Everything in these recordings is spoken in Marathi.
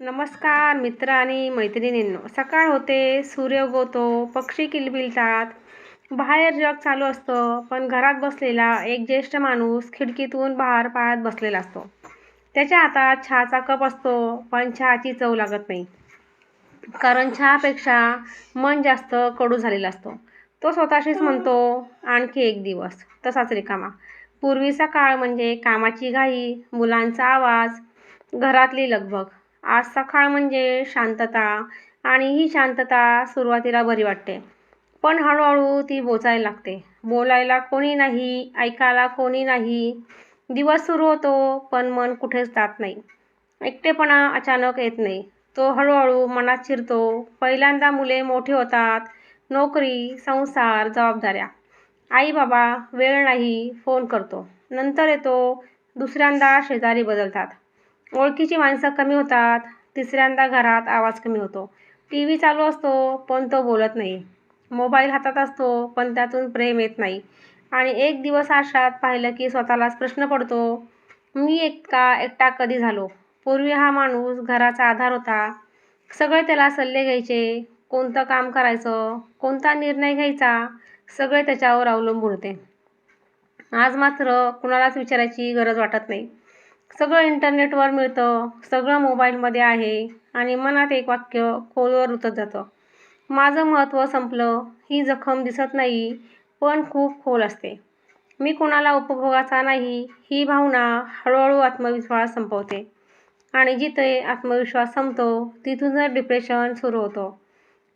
नमस्कार मित्र आणि मैत्रिणींनो. सकाळ होते सूर्य उगवतो पक्षी किलबिलतात. बाहेर जग चालू असतं पण घरात बसलेला एक ज्येष्ठ माणूस खिडकीतून बाहेर पाळत बसलेला असतो. त्याच्या हातात चहाचा कप असतो पण चहाची चव लागत नाही. कारण चहापेक्षा मन जास्त कडू झालेला असतो. तो स्वतःशीच म्हणतो आणखी एक दिवस. तसाच रिकामा. पूर्वीचा काळ म्हणजे कामाची घाई मुलांचा आवाज घरातली लगबग. आजचा काळ म्हणजे शांतता आणि ही शांतता सुरुवातीला बरी वाटते. पण हळूहळू ती बोचायला लागते. बोलायला कोणी नाही ऐकायला कोणी नाही. दिवस सुरू होतो पण मन कुठेच जात नाही. एकटेपणा अचानक येत नाही. तो हळूहळू मनात शिरतो. पहिल्यांदा मुले मोठी होतात. नोकरी संसार जबाबदाऱ्या. आई बाबा वेळ नाही फोन करतो. नंतर येतो. दुसऱ्यांदा शेजारी बदलतात. ओळखीची माणसं कमी होतात तिसऱ्यांदा घरात आवाज कमी होतो. टी व्ही चालू असतो पण तो बोलत नाही. मोबाईल हातात असतो पण त्यातून प्रेम येत नाही. आणि एक दिवस आरशात पाहिलं की स्वतःलाच प्रश्न पडतो मी एकटा एकटा कधी झालो? पूर्वी हा माणूस घराचा आधार होता. सगळे त्याला सल्ले घ्यायचे. कोणतं काम करायचं? कोणता निर्णय घ्यायचा? सगळे त्याच्यावर अवलंबून होते. आज मात्र कुणालाच विचारायची गरज वाटत नाही. सगळं इंटरनेटवर मिळतं सगळं मोबाईलमध्ये आहे आणि मनात एक वाक्य खोलवर उतरत जातं. माझं महत्त्व संपलं ही जखम दिसत नाही पण खूप खोल असते. मी कोणाला उपभोगाचा नाही ही भावना हळूहळू आत्मविश्वास संपवते. आणि जिथे आत्मविश्वास संपतो तिथूनच डिप्रेशन सुरू होतं.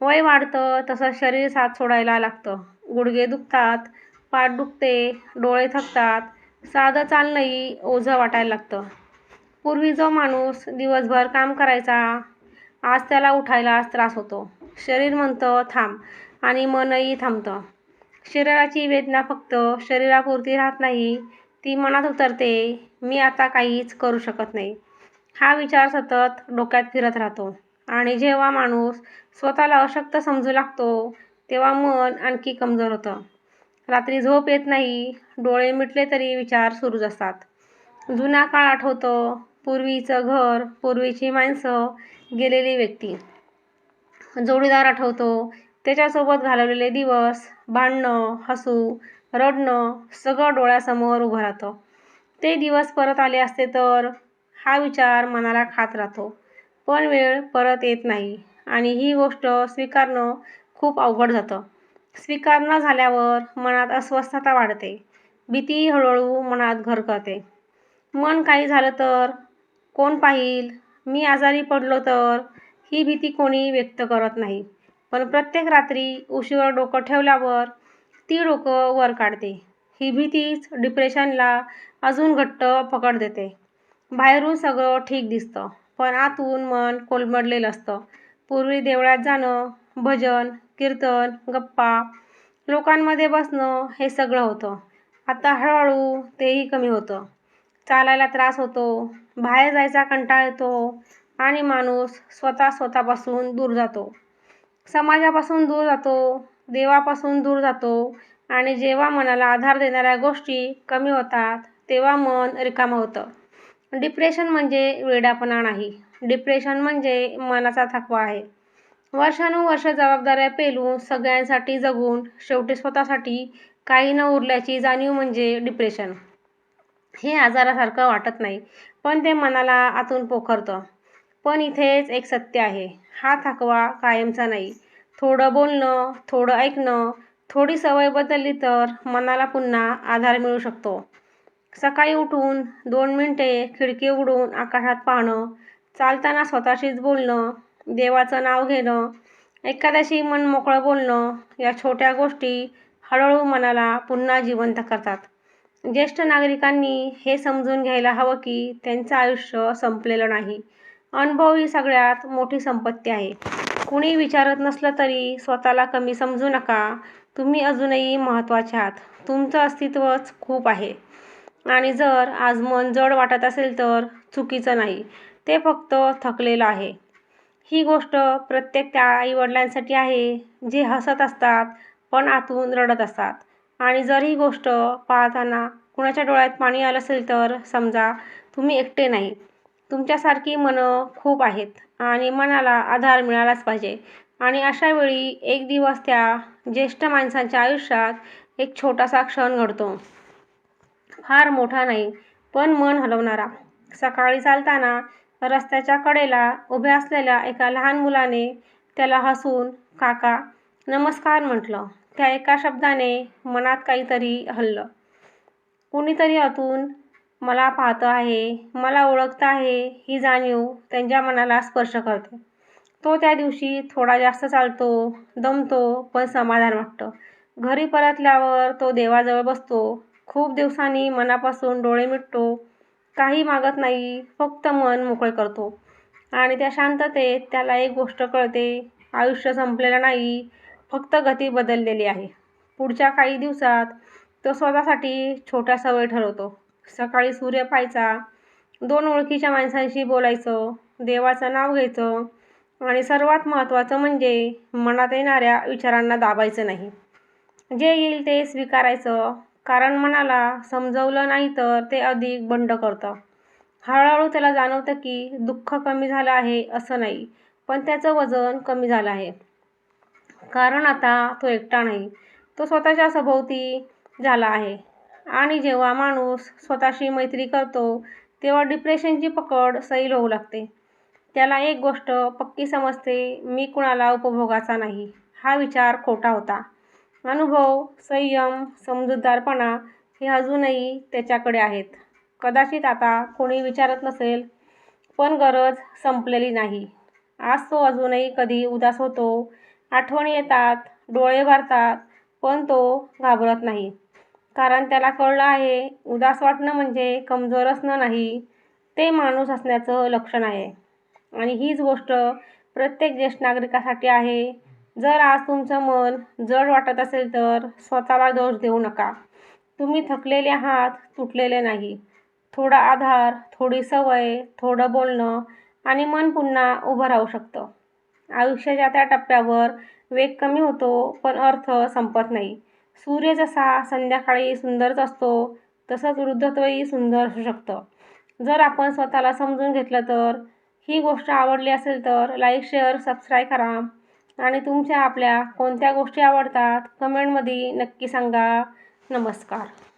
वय वाढतं तसं शरीर साथ सोडायला लागतं. गुडघे दुखतात पाठ दुखते डोळे थकतात साधं चालणंही ओझं वाटायला लागतं. पूर्वी जो माणूस दिवसभर काम करायचा आज त्याला उठायलाच त्रास होतो. शरीर म्हणतं थांब आणि मनही थांबतं. शरीराची वेदना फक्त शरीरापुरती राहत नाही ती मनात उतरते मी आता काहीच करू शकत नाही. हा विचार सतत डोक्यात फिरत राहतो. आणि जेव्हा माणूस स्वतःला अशक्त समजू लागतो तेव्हा मन आणखी कमजोर होतं. रात्री झोप येत नाही. डोळे मिटले तरी विचार सुरूच असतात. जुना काळ आठवतो. पूर्वीचं घर पूर्वीची माणसं गेलेली व्यक्ती. जोडीदार आठवतो. त्याच्यासोबत घालवलेले दिवस भांडणं हसू रडणं सगळं डोळ्यासमोर उभं राहतं. ते दिवस परत आले असते तर हा विचार मनाला खात राहतो. पण वेळ परत येत नाही आणि ही गोष्ट स्वीकारणं खूप अवघड जातं. स्वीकार न झाल्यावर मनात अस्वस्थता वाढते. भीती हळूहळू मनात घर करते मन काही झालं तर कोण पाहिल? मी आजारी पडलो तर ही भीती कोणी व्यक्त करत नाही. पण प्रत्येक रात्री उशीवर डोकं ठेवल्यावर ती डोकं वर काढते. ही भीतीच डिप्रेशनला अजून घट्ट पकड देते. बाहेरून सगळं ठीक दिसतं पण आतून मन कोलमडलेलं असतं. पूर्वी देवळात जाणं भजन कीर्तन गप्पा लोकांमध्ये बसणं हे सगळं होतं. आता हळूहळू तेही कमी होतं. चालायला त्रास होतो बाहेर जायचा कंटाळ येतो आणि माणूस स्वतः स्वतःपासून दूर जातो. समाजापासून दूर जातो देवापासून दूर जातो आणि जेव्हा मनाला आधार देणाऱ्या गोष्टी कमी होतात तेव्हा मन रिकामं होतं. डिप्रेशन म्हणजे वेडापणा नाही. डिप्रेशन म्हणजे मनाचा थकवा आहे. वर्षानुवर्ष जबाबदाऱ्या पेलून सगळ्यांसाठी जगून शेवटी स्वतःसाठी काही न उरल्याची जाणीव म्हणजे डिप्रेशन हे आजारासारखं वाटत नाही पण ते मनाला आतून पोखरतं. पण इथेच एक सत्य आहे हा थकवा कायमचा नाही. थोडं बोलणं थोडं ऐकणं थोडी सवय बदलली तर मनाला पुन्हा आधार मिळू शकतो. सकाळी उठून दोन मिनटे खिडकी उघडून आकाशात पाहणं चालताना स्वतःशीच बोलणं देवाचं नाव घेणं एखाद्याशी मन मोकळं बोलणं या छोट्या गोष्टी हळूहळू मनाला पुन्हा जिवंत करतात. ज्येष्ठ नागरिकांनी हे समजून घ्यायला हवं की त्यांचं आयुष्य संपलेलं नाही. अनुभव ही सगळ्यात मोठी संपत्ती आहे. कुणी विचारत नसलं तरी स्वतःला कमी समजू नका. तुम्ही अजूनही महत्त्वाचे आहात. तुमचं अस्तित्वच खूप आहे. आणि जर आज मन जड वाटत असेल तर चुकीचं नाही. ते फक्त थकलेलं आहे. ही गोष्ट प्रत्येक त्या आईवडिलांसाठी आहे जे हसत असतात पण आतून रडत असतात. आणि जर ही गोष्ट पाहताना कुणाच्या डोळ्यात पाणी आलं असेल तर समजा तुम्ही एकटे नाही. तुमच्यासारखी मनं खूप आहेत आणि मनाला आधार मिळालाच पाहिजे. आणि अशा वेळी एक दिवस त्या ज्येष्ठ माणसांच्या आयुष्यात एक छोटासा क्षण घडतो. फार मोठा नाही पण मन हलवणारा. सकाळी चालताना रस्त्याच्या कडेला उभ्या असलेल्या एका लहान मुलाने त्याला हसून काका नमस्कार म्हटलं. त्या एका शब्दाने मनात काहीतरी हललं. कुणीतरी आतून मला पाहतं आहे मला ओळखतं आहे ही जाणीव त्यांच्या मनाला स्पर्श करते. तो त्या दिवशी थोडा जास्त चालतो दमतो पण समाधान वाटतं. घरी परतल्यावर तो देवाजवळ बसतो. खूप दिवसांनी मनापासून डोळे मिटतो काही मागत नाही फक्त मन मोकळे करतो. आणि त्या शांततेत त्याला एक गोष्ट कळते आयुष्य संपलेलं नाही फक्त गती बदललेली आहे. पुढच्या काही दिवसात तो स्वतःसाठी छोट्या सवय ठरवतो. सकाळी सूर्य पाहायचा दोन ओळखीच्या माणसांशी बोलायचं देवाचं नाव घ्यायचं आणि सर्वात महत्त्वाचं म्हणजे मनात येणाऱ्या विचारांना दाबायचं नाही. जे येईल ते स्वीकारायचं कारण मनाला समजवलं नाही तर ते अधिक बंड करतं हळूहळू त्याला जाणवतं की दुःख कमी झालं आहे असं नाही पण त्याचं वजन कमी झालं आहे. कारण आता तो एकटा नाही तो स्वतःच्या सभोवती झाला आहे. आणि जेव्हा माणूस स्वतःशी मैत्री करतो तेव्हा डिप्रेशनची पकड सैल होऊ लागते. त्याला एक गोष्ट पक्की समजते मी कुणाला उपभोगाचा नाही हा विचार खोटा होता. अनुभव संयम समजूतदारपणा हे अजूनही त्याच्याकडे आहेत. कदाचित आता कोणी विचारत नसेल पण गरज संपलेली नाही. आज तो अजूनही कधी उदास होतो आठवणी येतात डोळे भरतात पण तो घाबरत नाही. कारण त्याला कळलं आहे उदास वाटणं म्हणजे कमजोर असणं नाही ते माणूस असण्याचं लक्षण आहे. आणि हीच गोष्ट प्रत्येक ज्येष्ठ नागरिकासाठी आहे जर आज तुमचं मन जड वाटत असेल तर स्वतःला दोष देऊ नका. तुम्ही थकलेले आहात तुटलेले नाही. थोडा आधार थोडी सवय थोडं बोलणं आणि मन पुन्हा उभं राहू शकतं. आयुष्याच्या त्या टप्प्यावर वेग कमी होतो पण अर्थ संपत नाही. सूर्य जसा संध्याकाळी सुंदरच असतो तसंच वृद्धत्वही सुंदर असू शकतं. जर आपण स्वतःला समजून घेतलं तर ही गोष्ट आवडली असेल तर लाईक शेअर सबस्क्राईब करा. आणि तुमच्या आपल्या कोणत्या गोष्टी आवडतात कमेंटमध्ये नक्की सांगा. नमस्कार.